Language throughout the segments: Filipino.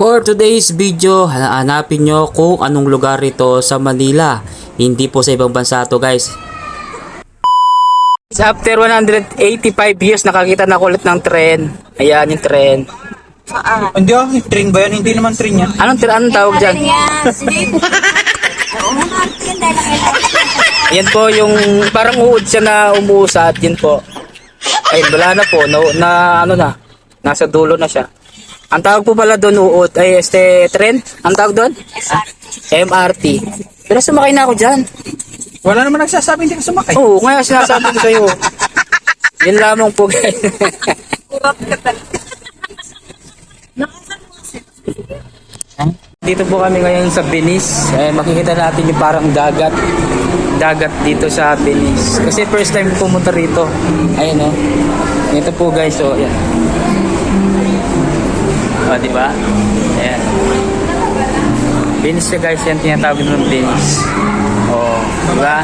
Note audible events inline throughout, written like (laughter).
For today's video, hanapin nyo kung anong lugar ito sa Manila. Hindi po sa ibang bansa to guys. After 185 years, nakakita na ako ulit ng tren. Ayan yung tren. Hindi ah, train ba yan? Hindi naman train yan. Anong, tren, anong tawag dyan? (laughs) Yan po yung parang uod siya na umuusat. Yan po. Ay, wala na po. Na, na ano na. Nasa dulo na siya. Ang tawag po pala doon uod ay este tren. Ang tawag doon? MRT. Pero sumakay na ako dyan. Wala naman nagsasabi hindi ka sumakay. Oo, ngayon sinasabi ko sa'yo. Yan lamang po guys. Dito po kami ngayon sa Venice. Eh, makikita natin yung parang dagat. Dagat dito sa Venice. Kasi first time ko pumunta rito. Ayun oh. Ito po guys, oh, yan. Oh, di ba? Ayan. Venice na guys, yan tinatawag ng Venice. Oh, di ba?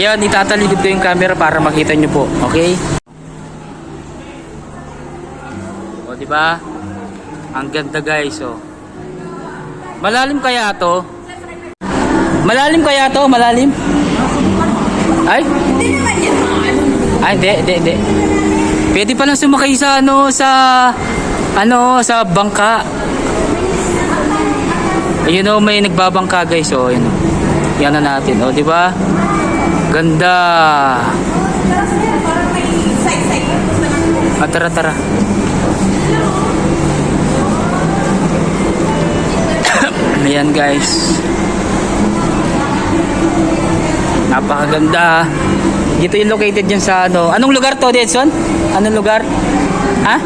Ayun, itatalikod ko yung camera para makita nyo po. Okay? O, di ba? Ang ganda guys, oh. Malalim kaya to? Malalim kaya to? Malalim? Ay? Ay, hindi, hindi, hindi. Pwede pa lang sumakay sa ano, sa ano, sa bangka. Ayun oh, may nagbabangka guys, oh, yun. Yan na natin, oh, di ba? Ganda. Ah, tara, tara. (coughs) Ayan guys. Napakaganda. Dito yung located yan sa ano. Anong lugar to, Edson? Anong lugar? Ha?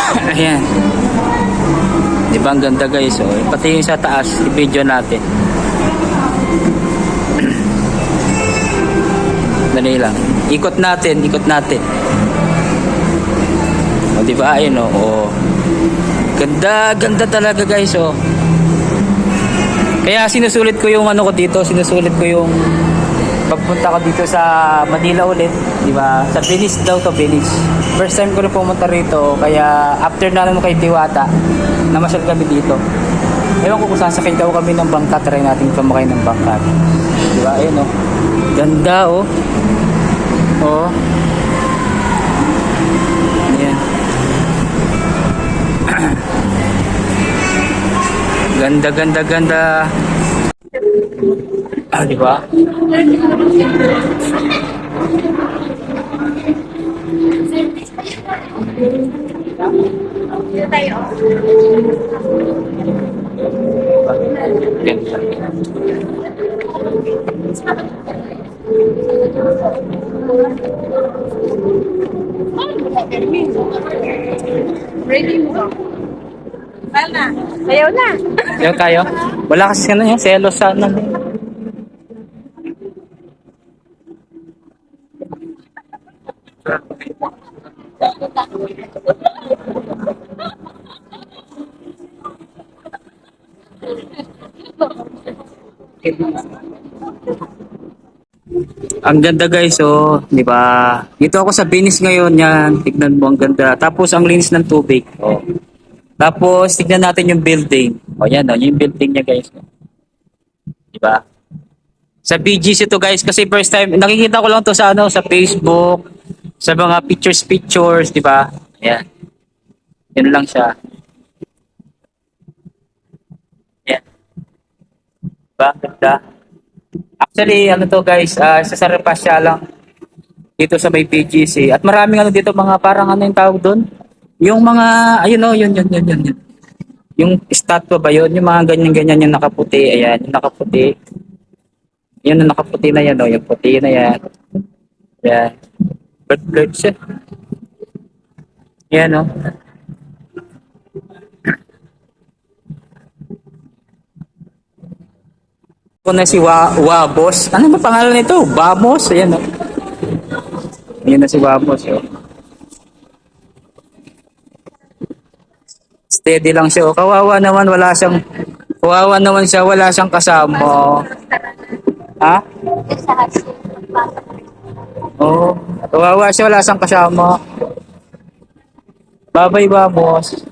(coughs) Ayan. Di ba ang ganda guys? Oh. Pati yung sa taas, i-video natin. (coughs) Dali lang. Ikot natin, ikot natin. O, di ba? Ayun, oh. oh. Ganda, ganda talaga guys, oh. Kaya sinusulit ko yung ano ko dito, sinusulit ko yung pagpunta ko dito sa Manila ulit, di ba? Sa Venice daw to, Venice. First time ko na pumunta rito, kaya after na naman kay Diwata, namasyal kami dito. Ewan ko kung sasakay daw kami ng bangka, try natin sumakay ng bangka. Di ba? Ayun, oh. Ganda, oh. Oh. Ayan. (clears throat) Ganda, ganda, ganda. Ah, di ba? Ganda. Ready mo ba? Well na. Ayaw na. Ayaw tayo? Wala kasi ano yung selos sa ano. Ang ganda guys, oh, di ba? Dito ako sa Venice ngayon, yan. Tignan mo ang ganda. Tapos ang linis ng tubig, oh. Tapos tignan natin yung building. O yan, oh, yung building niya guys. Di ba? Sa BGC to guys kasi first time nakikita ko lang to sa ano sa Facebook, sa mga pictures pictures, di ba? Ayan. Yan lang siya. Diba? Ganda. Actually, ano to guys, uh, sa Sarapasya lang dito sa may PGC. At maraming ano dito mga parang ano yung tawag doon? Yung mga, ayun oh, yun, yun, yun, yun, yun. Yung statue ba yun? Yung mga ganyan-ganyan yung nakaputi. Ayan, yung nakaputi. Yun yung nakaputi na yan, oh. Yung puti na yan. Ayan. Bird bird siya. Yan, oh. Ako na si Wa Wabos. Ano ba pangalan nito? Bamos. Ayan, oh. Ayan na si Wabos, oh. Steady lang siya. oh. Kawawa naman, wala siyang kawawa naman siya, wala siyang kasama. Ha? Oh, kawawa siya, wala siyang kasama. Bye-bye, vamos.